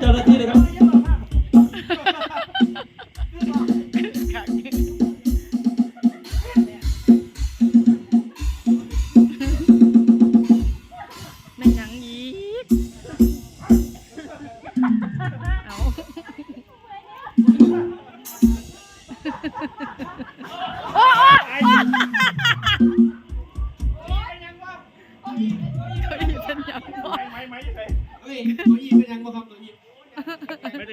เจ้าหน้าที่เลยครับแม่ยังอีกเอา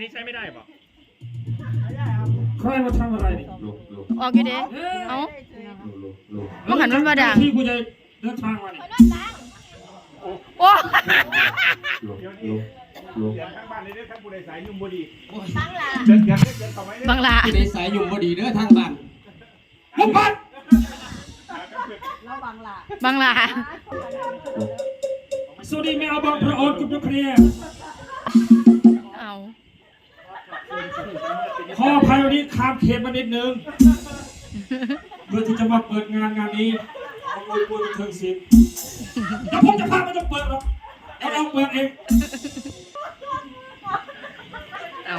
นี้ใช้ไม่ได้ป่ะใครมาทำอะไรนี่ลุกลุกออกอยู่เด้เอ้าลุกลุกลุกมันหันมันมาดังที่กูจะเดินทางมาเนี่ยโอ้ลุกลุกลุกเสียงข้างบ้านเลยเนี่ยทั้งบุรีสายยุ่งบุรีโอ้ยเดินเดินเดินเข้าไปเนี่ยบังลาที่ในสายยุ่งบดีเด้อทางบ้านลุกพัดบังลาสวัสดีแม่เอาบองพระโอนกุฎเคลีย ขออภัยวันนี้ข้ามเขตมานิดนึงเพื่อที่จะมาเปิดงานงานนี้เอามวยมวยบันเทิงศิลป์แล้วผมจะพามันจะเปิดหรอกเอาเราเปิดเองเอา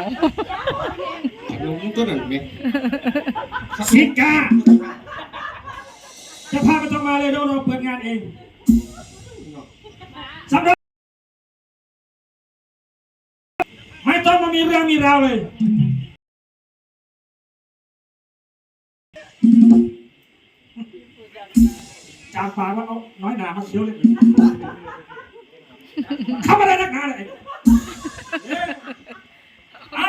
ลุงตัวนั้นแม่สิกาจะพามันจะมาเลยเดี๋ยวเราเปิดงานเอง เรื่องมีราวเลยจางปากว่าเอาน้อยหนามาเคี้ยวเลยทำอะไรนักหนาเลยอะ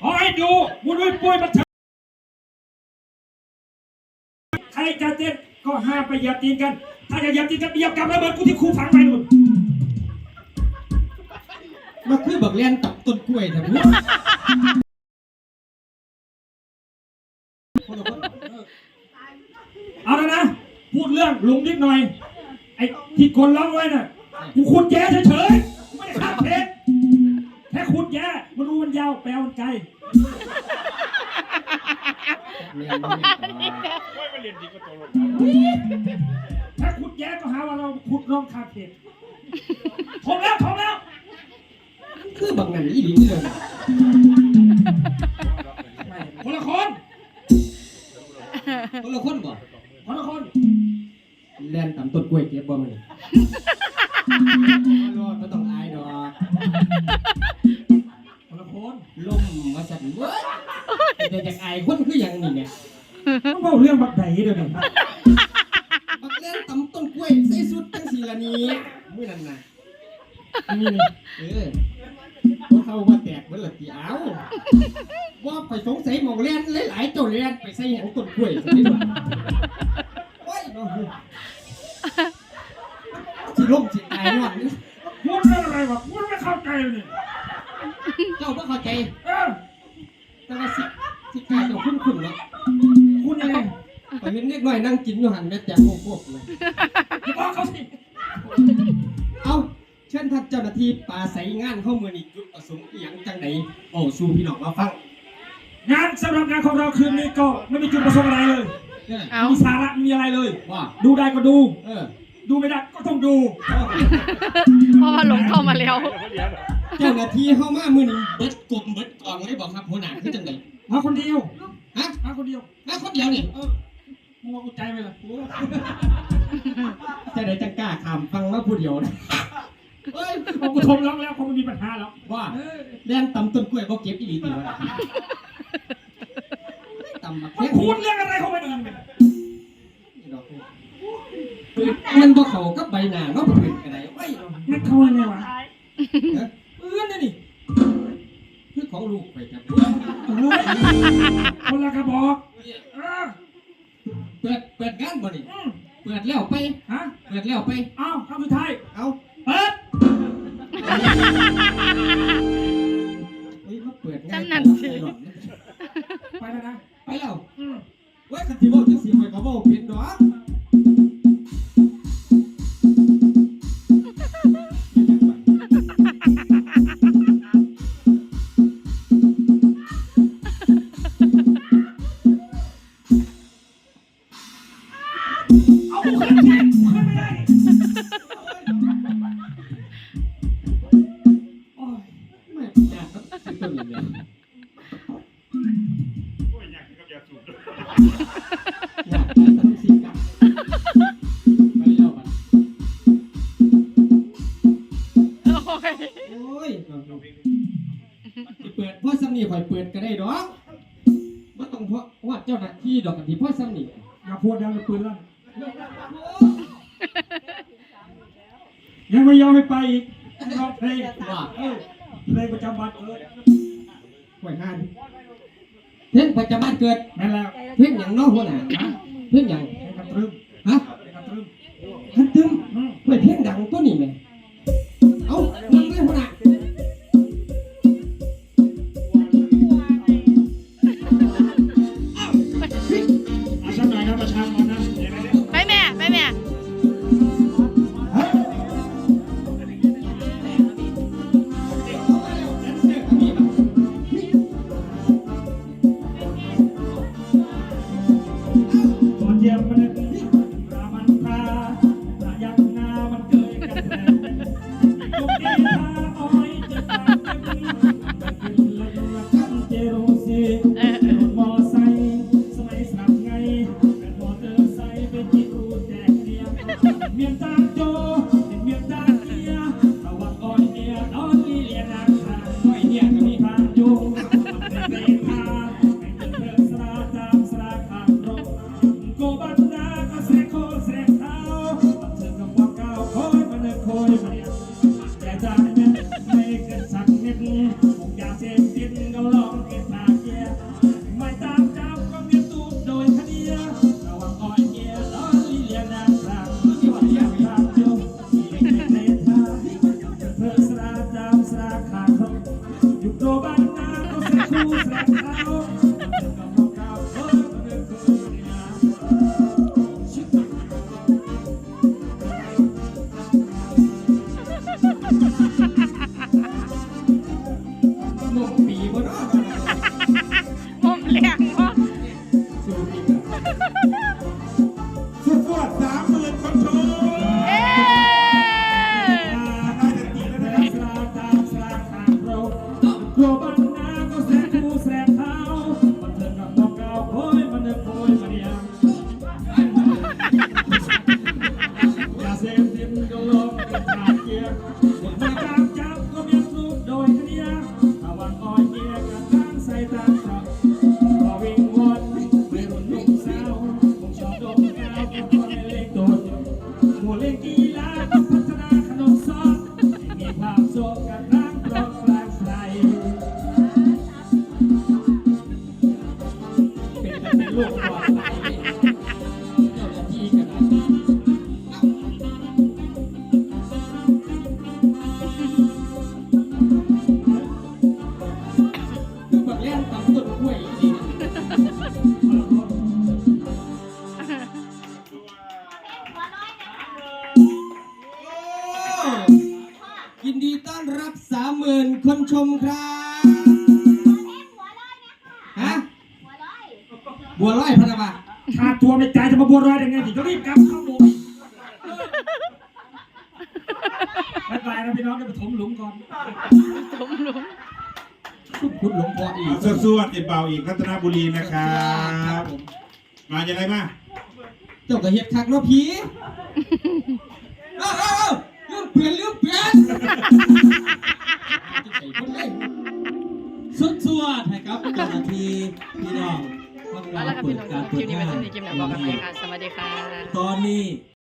ขอให้ดูมุนวยปุ้ยมาเถอะใครจะเต้นก็ห้ามไปหยียบตีนกัน ถ้าจะหยียบตีนกันหยียบกับระเบิดกูที่ครูฝังไปนู่น มันคือบักเล่นตับต้นกล้วยแต่พูดคนละคนเอาแล้วนะ พูดเรื่องลุงนิดหน่อย ไอ้ที่คนร้องไว้น่ะกูขุดแย่เฉยๆกูไม่ได้ข้ามเพชรแค่ขุดแย่มันรู้มันยาวแปลมันไกลแม่นบ่แม่นโอ้ยมันเรียนดีก็ตัวลงถ้าขุดแย่ก็หาว่าเราขุดร่องข้ามเพชรทงแล้วทงแล้ว คือบักนั่นอีหลีนี่เลยคนละคนคนละคนบ่คนละคนแล่นตามต้นกล้วยเก็บบ่มันรอดบ่ต้องอายดอกคนละคนลมมาสั่นเว้ยแต่จากอายคนคือหยังนี่เนี่ยต้องเล่าเรื่องบักไหนเดี๋ยวนี้บักเล่นตำต้นกล้วยใส่สุดจังสีละนี้มื้อนั้นน่ะนี่นี่เออ ว่าไปสงสัยหมองเล่นหลายๆเจ้าเล่นไปใส่หยังต้นกล้วยซะนี่ว่าโอ้ยเนาะสิล่มสิอายนอนนี่พูดเรื่องอะไรวะพูดไม่เข้าใจเลยนี่เจ้าบ่เข้าใจเออแต่ว่าสิสิกล้าเจ้าคุ้นๆเนาะคุณยังไงไปเห็นเด็กน้อยนั่งกินอยู่หันแม่แต่โคกๆเลยอย่าบอกเขาสิเอาเชิญท่านเจ้าหน้าที่ปราศัยงานเข้ามือนี่จุดประสงค์อหย่างจังไหนโอ้สู่พี่น้องมาฟัง งานสำหรับงานของเราคืนนี้ก็ไม่มีจุดประสงค์อะไรเลยเนี่ยเอามีสาระไม่มีอะไรเลย ว่า ดูได้ก็ดู เออ ดูไม่ได้ก็ต้องดู เพราะว่าหลงเข้ามาแล้วเขาเรียนเหรอเจ้าหน้าที่เข้ามามือนี้เบิดกลมเบิดกองเลยบอกครับหัวหน้าคือจังไหนมาคนเดียว ฮะมาคนเดียวมาคนเดียวนี่เออมัวกูใจไปเลยจะไหนจังกล้าขามฟังมาผู้เดียวนะเอ้ยพอกูทมร้องแล้วคงไม่มีปัญหาแล้วว่าเออเล่นตำต้นกล้วยบ่เก็บอีหลีติวะ ตำบักมันแข้งพูดเรื่องอะไรของมันเองนี่ดอกมันบ่เข้ากับใบหน้าเนาะเพิ่นก็ได้ไว้เนาะมันเข้ามาไงวะฮะเอื้อนนี่นี่คือของลูกไปครับเฮ้ยคนละกระบอกเออเปิดเปิดงานบ่นี่อืมเปิดแล้วไป ฮะเปิดแล้วไป เอ้าคำสุดท้ายเอาเปิด ที่ว่าที่สีไปก่อกเอาขึ้นแอยเปิดก็ได้ดอกบ่ต้องเพราะว่าเจ้าหน้าที่ดอกกันที่พ่อซ้ำนี่อย่าพูดดังเลยปืนลั่นยังไม่ยอมให้ไปอีกเพลงว่าเออเพลงประจำวันเลยห่วยงานเพ่งประจำวันเกิดแม่แล้วเพ่งอย่างน้องหัวหน้าเพ่งอย่างกระตรึฮะ Amen. มครับฮะบัวลอยพะนะวะขาดตัวไม่ใจจะมาบัวลอยได้ไงเดี๋ยวรีบกลับเข้าหลุมบายบายนะพี่น้องจะไปถมหลุมก่อนถมหลุมขุดหลงพออีกสวดสวดเอ็ดเบาอีกรัตนบุรีนะครับมาอย่างไรมาเจ้ากระเฮ็ดคักเนาะผีเอ้า ครับเจ้าหาที่พี่น้องพวกเราะเปิพี่การตับเดน้าสินสวัสดีค่ะ ตอนนี้